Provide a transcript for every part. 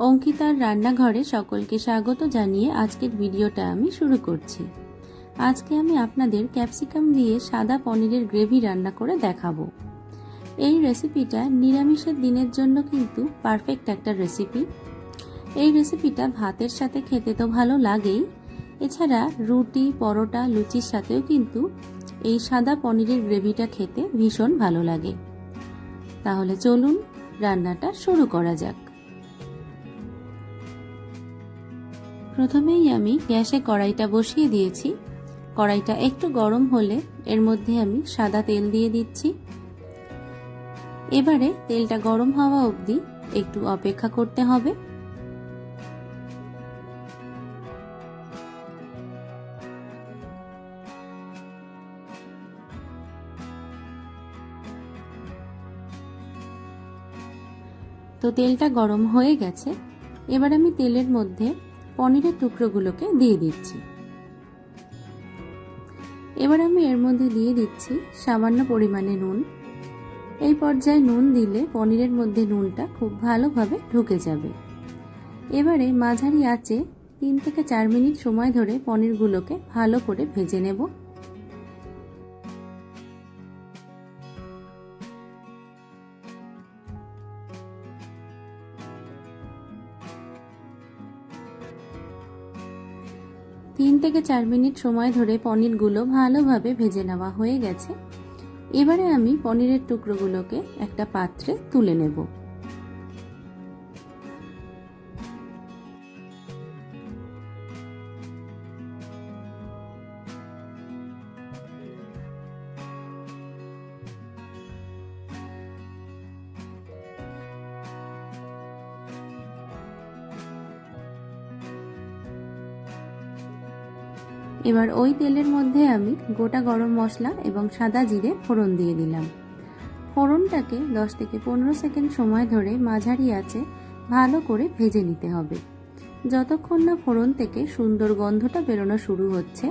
অঙ্কিতার রান্নাঘরে সকলকে স্বাগত জানিয়ে আজকের ভিডিওটা আমি শুরু করছি। আজকে আমি আপনাদের ক্যাপসিকাম দিয়ে সাদা পনিরের গ্রেভি রান্না করে দেখাবো। এই রেসিপিটা নিরামিষের দিনের জন্য কিন্তু পারফেক্ট একটা রেসিপি। এই রেসিপিটা ভাতের সাথে খেতে তো ভালো লাগেই। এছাড়া রুটি, পরোটা, লুচির সাথেও কিন্তু এই সাদা পনিরের গ্রেভিটা খেতে ভীষণ ভালো লাগে। তাহলে চলুন রান্নাটা শুরু করা যাক। প্রথমেই আমি গ্যাসে কড়াইটা বসিয়ে দিয়েছি। কড়াইটা একটু গরম হলে এর মধ্যে আমি সাদা তেল দিয়ে দিচ্ছি। এবারে তেলটা গরম হওয়া অবধি একটু অপেক্ষা করতে হবে। তো তেলটা গরম হয়ে গেছে। এবার আমি তেলের মধ্যে পনিরের টুকরোগুলোকে দিয়ে দিচ্ছি। এবার আমি এর মধ্যে দিয়ে দিচ্ছি সামান্য পরিমাণে নুন। এই পর্যায়ে নুন দিলে পনিরের মধ্যে নুনটা খুব ভালোভাবে ঢুকে যাবে। এবারে মাঝারি আঁচে তিন থেকে চার মিনিট সময় ধরে পনিরগুলোকে ভালো করে ভেজে নেব। তিন থেকে চার মিনিট সময় ধরে পনিরগুলো ভালোভাবে ভেজে নেওয়া হয়ে গেছে। এবারে আমি পনিরের টুকরোগুলোকে একটা পাত্রে তুলে নেব। এবার ওই তেলের মধ্যে আমি গোটা গরম মশলা এবং সাদা জিরে ফোড়ন দিয়ে দিলাম। ফোড়নটাকে দশ থেকে পনেরো সেকেন্ড সময় ধরে মাঝারি আছে ভালো করে ভেজে নিতে হবে। যতক্ষণ না ফোড়ন থেকে সুন্দর গন্ধটা বেরোনো শুরু হচ্ছে,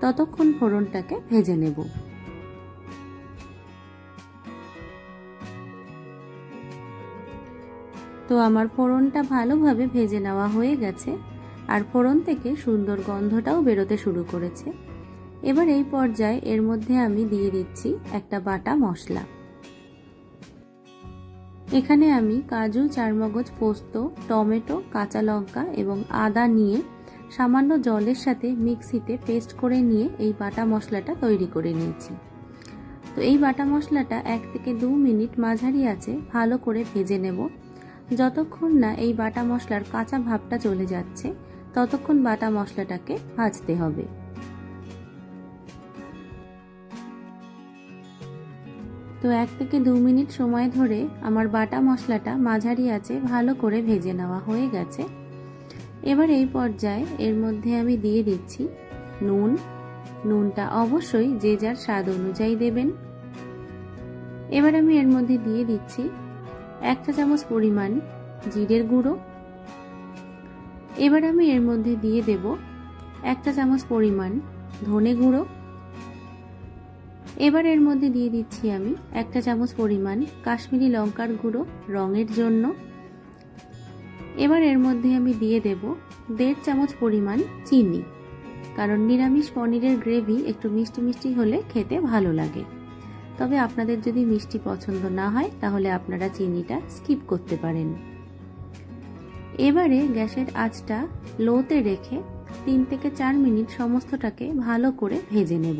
ততক্ষণ ফোড়নটাকে ভেজে নেব। তো আমার ফোড়নটা ভালোভাবে ভেজে নেওয়া হয়ে গেছে। আর ফোড়ন থেকে সুন্দর গন্ধটাও বেরোতে শুরু করেছে। এবার এই পর্যায়ে এর মধ্যে আমি দিয়ে দিচ্ছি একটা বাটা মশলা। এখানে আমি কাজু, চারমগজ, পোস্ত, টমেটো, কাঁচা লঙ্কা এবং আদা নিয়ে সামান্য জলের সাথে মিক্সিতে পেস্ট করে নিয়ে এই বাটা মশলাটা তৈরি করে নিয়েছি। তো এই বাটা মশলাটা এক থেকে দু মিনিট মাঝারি আছে, ভালো করে ভেজে নেব। যতক্ষণ না এই বাটা মশলার কাঁচা ভাবটা চলে যাচ্ছে ততক্ষণ বাটা মশলাটাকে ভাজতে হবে। তো এক থেকে দু মিনিট সময় ধরে আমার বাটা মশলাটা মাঝারি আছে, ভালো করে ভেজে নেওয়া হয়ে গেছে। এবার এই পর্যায়ে এর মধ্যে আমি দিয়ে দিচ্ছি নুন। নুনটা অবশ্যই যে যার স্বাদ অনুযায়ী দেবেন। এবার আমি এর মধ্যে দিয়ে দিচ্ছি একটা চামচ পরিমাণ জিরের গুঁড়ো। এবার আমি এর মধ্যে দিয়ে দেব একটা চামচ পরিমাণ ধনে গুঁড়ো। এবার এর মধ্যে দিয়ে দিচ্ছি আমি একটা চামচ পরিমাণ কাশ্মীরি লঙ্কার গুঁড়ো রঙের জন্য। এবার এর মধ্যে আমি দিয়ে দেব দেড় চামচ পরিমাণ চিনি, কারণ নিরামিষ পনিরের গ্রেভি একটু মিষ্টি মিষ্টি হলে খেতে ভালো লাগে। তবে আপনাদের যদি মিষ্টি পছন্দ না হয়, তাহলে আপনারা চিনিটা স্কিপ করতে পারেন। এবারে গ্যাসের আঁচটা লোতে রেখে তিন থেকে চার মিনিট সমস্তটাকে ভালো করে ভেজে নেব।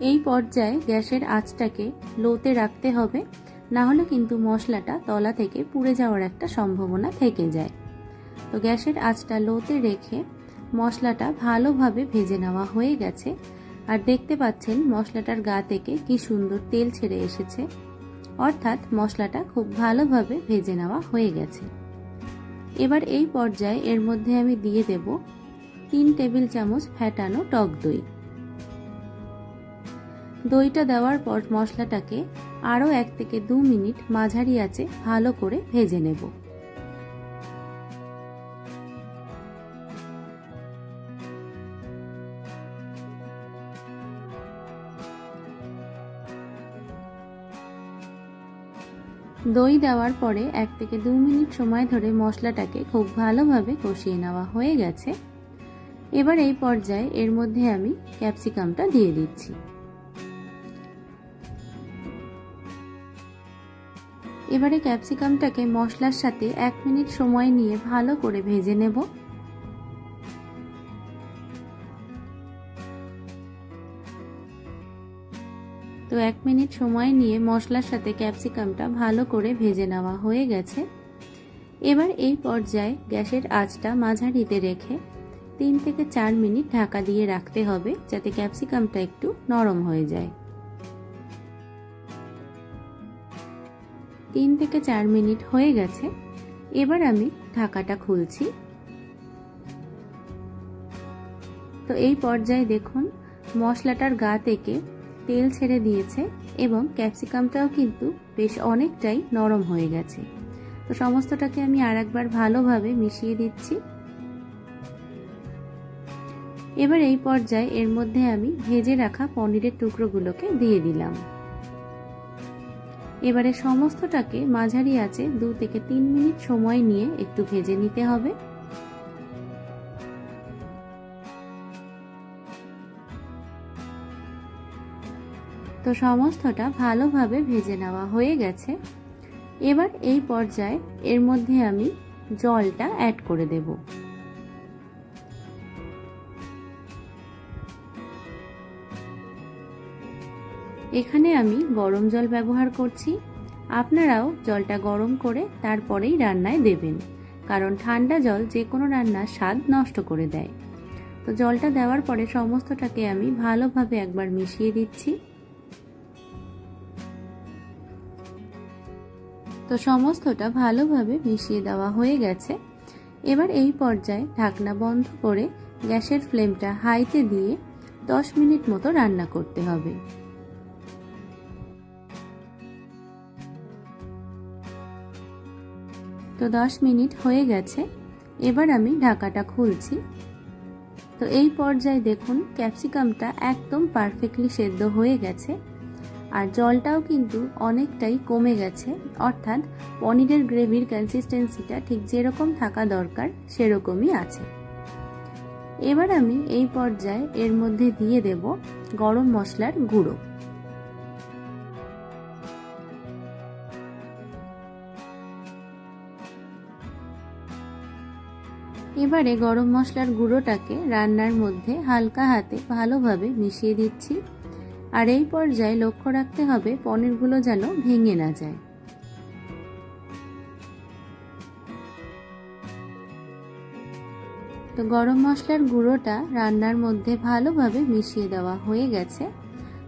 এই পর্যায়ে গ্যাসের আঁচটাকে লোতে রাখতে হবে না হলে কিন্তু মশলাটা তলা থেকে পুড়ে যাওয়ার একটা সম্ভাবনা থেকে যায়। তো গ্যাসের আঁচটা লোতে রেখে মশলাটা ভালোভাবে ভেজে নেওয়া হয়ে গেছে। আর দেখতে পাচ্ছেন মশলাটার গা থেকে কি সুন্দর তেল ছেড়ে এসেছে। অর্থাৎ মশলাটা খুব ভালোভাবে ভেজে নেওয়া হয়ে গেছে। এবার এই পর্যায়ে এর মধ্যে আমি দিয়ে দেব তিন টেবিল চামচ ফ্যাটানো টক দই। দইটা দেওয়ার পর মশলাটাকে আরও এক থেকে দু মিনিট মাঝারি আছে ভালো করে ভেজে নেব। দই দেওয়ার পরে এক থেকে দু মিনিট সময় ধরে মশলাটাকে খুব ভালোভাবে কষিয়ে নেওয়া হয়ে গেছে। এবার এই পর্যায়ে এর মধ্যে আমি ক্যাপসিকামটা দিয়ে দিচ্ছি। এবারে ক্যাপসিকামটাকে মশলার সাথে এক মিনিট সময় নিয়ে ভালো করে ভেজে নেব। তো এক মিনিট সময় নিয়ে মশলার সাথে ক্যাপসিকামটা ভালো করে ভেজে নেওয়া হয়ে গেছে। এবার এই পর্যায়ে গ্যাসের আঁচটা মাঝারিতে রেখে তিন থেকে চার মিনিট ঢাকা দিয়ে রাখতে হবে যাতে ক্যাপসিকামটা একটু নরম হয়ে যায়। তিন থেকে চার মিনিট হয়ে গেছে। এবার আমি ঢাকাটা খুলছি। তো এই পর্যায়ে দেখুন, মশলাটার গা থেকে তেল ছেড়ে দিয়েছে এবং ক্যাপসিকামটাও কিন্তু বেশ অনেকটাই নরম হয়ে গেছে। তো সমস্তটাকে আমি আর একবার ভালোভাবে মিশিয়ে দিচ্ছি। এবার এই পর্যায়ে এর মধ্যে আমি ভেজে রাখা পনিরের টুকরোগুলোকে দিয়ে দিলাম। এবারে সমস্তটাকে মাঝারি আছে দু থেকে তিন মিনিট সময় নিয়ে একটু ভেজে নিতে হবে। সমস্তটা ভালোভাবে ভেজে নেওয়া হয়ে গেছে। এবার এই পর্যায়ে এর মধ্যে আমি জলটা অ্যাড করে দেব। এখানে আমি গরম জল ব্যবহার করছি। আপনারাও জলটা গরম করে তারপরেই রান্নায় দেবেন, কারণ ঠান্ডা জল যে কোনো রান্নার স্বাদ নষ্ট করে দেয়। তো জলটা দেওয়ার পরে সমস্তটাকে আমি ভালোভাবে একবার মিশিয়ে দিচ্ছি। তো সমস্তটা ভালোভাবে মিশিয়ে দেওয়া হয়ে গেছে। এবার এই পর্যায়ে ঢাকনা বন্ধ করে গ্যাসের ফ্লেমটা হাইতে দিয়ে দশ মিনিট মতো রান্না করতে হবে। তো দশ মিনিট হয়ে গেছে। এবার আমি ঢাকাটা খুলছি। তো এই পর্যায়ে দেখুন, ক্যাপসিকামটা একদম পারফেক্টলি সেদ্ধ হয়ে গেছে। আর জলটাও কিন্তু অনেকটাই কমে গেছে। অর্থাৎ পনিরের গ্রেভির কনসিস্টেন্সিটা ঠিক যেরকম থাকা দরকার, সেরকমই আছে। এবার আমি এই পর্যায়ে এর মধ্যে দিয়ে দেব গরম মশলার গুঁড়ো। এবারে গরম মশলার গুঁড়োটাকে রান্নার মধ্যে হালকা হাতে ভালোভাবে মিশিয়ে দিচ্ছি। আর এই পর্যায়ে লক্ষ্য রাখতে হবে পনিরগুলো যেন ভেঙে না যায়। তো গরম মশলার গুঁড়োটা রান্নার মধ্যে ভালোভাবে মিশিয়ে দেওয়া হয়ে গেছে।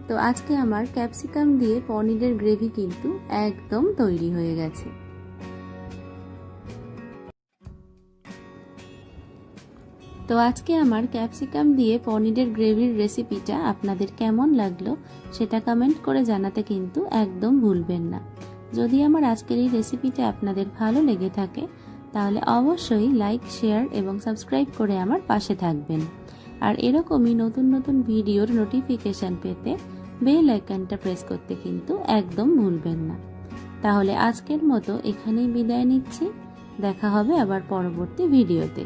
তো আজকে আমার ক্যাপসিকাম দিয়ে পনিরের গ্রেভি কিন্তু একদম তৈরি হয়ে গেছে। তো আজকে আমার ক্যাপসিকাম দিয়ে পনিরের গ্রেভির রেসিপিটা আপনাদের কেমন লাগল সেটা কমেন্ট করে জানাতে কিন্তু একদম ভুলবেন না। যদি আমার আজকের এই রেসিপিটা আপনাদের ভালো লেগে থাকে, তাহলে অবশ্যই লাইক, শেয়ার এবং সাবস্ক্রাইব করে আমার পাশে থাকবেন। আর এরকমই নতুন নতুন ভিডিওর নোটিফিকেশান পেতে বেল আইকনটা প্রেস করতে কিন্তু একদম ভুলবেন না। তাহলে আজকের মতো এখানেই বিদায় নিচ্ছি। দেখা হবে আবার পরবর্তী ভিডিওতে।